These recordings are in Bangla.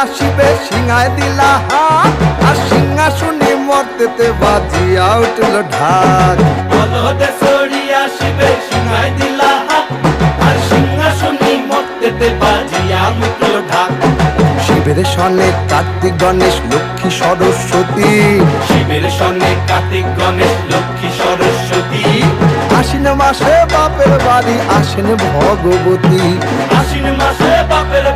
আসিবে সিংহায় দিলা হাত আর সিংহাসনে মর্তেতে বাজিয়া উঠল ঢাক। বলদে সরি আসিবে সিংহাই দিলা হাত আর সিংহাসনী মর্তেতে বাজিয়া মুখল ঢাক। শিবের সনে কার্তিক গণেশ লক্ষ্মী সরস্বতী। শিবের সঙ্গে কার্তিক গণেশ লক্ষ্মী সরস্বতী। আশ্বিন মাসে বাপের বাড়ি আসেন ভগবতী। আশ্বিন মাসে বাপের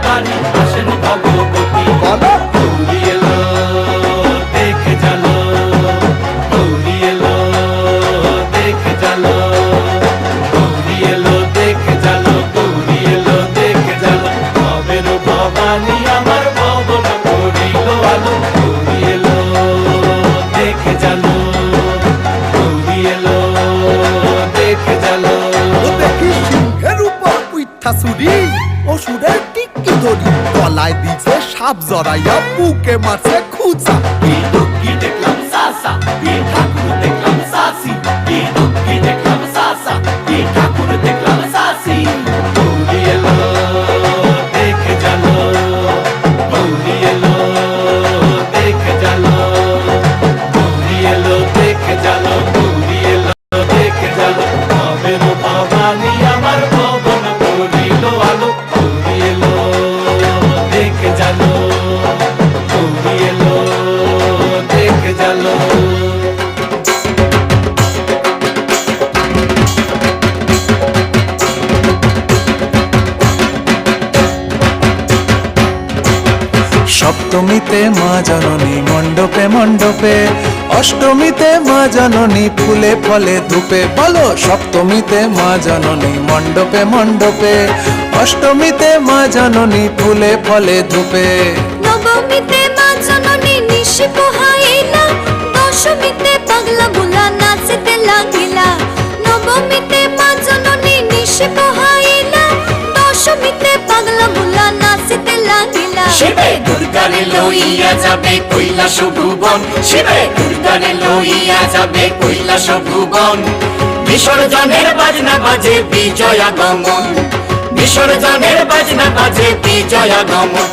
উইঠা ওষুধের অসুরের টিকি ধরি গলায় দিছে সাপ জড়াইয়া বুকে মারছে খুঁচা। সপ্তমীতে মা জননী, মণ্ডপে মণ্ডপে। অষ্টমীতে মা জননী, ফুলে ফলে ধূপে। বলো, সপ্তমীতে মা জননী, মণ্ডপে মণ্ডপে। অষ্টমীতে মা জননী, ফুলে ফলে ধূপে। নবমীতে মা জননী নিশি পোহাইলা শিবে দুর্গারে লইয়া যাবে কৈলাস ভুবন। শিবে দুর্গারে লইয়া যাবে কৈলাস ভুবন। বিসর্জনের বাজনা বাজে বিজয়া গমন বিসর্জনের বাজনা বাজে বিজয়া গমন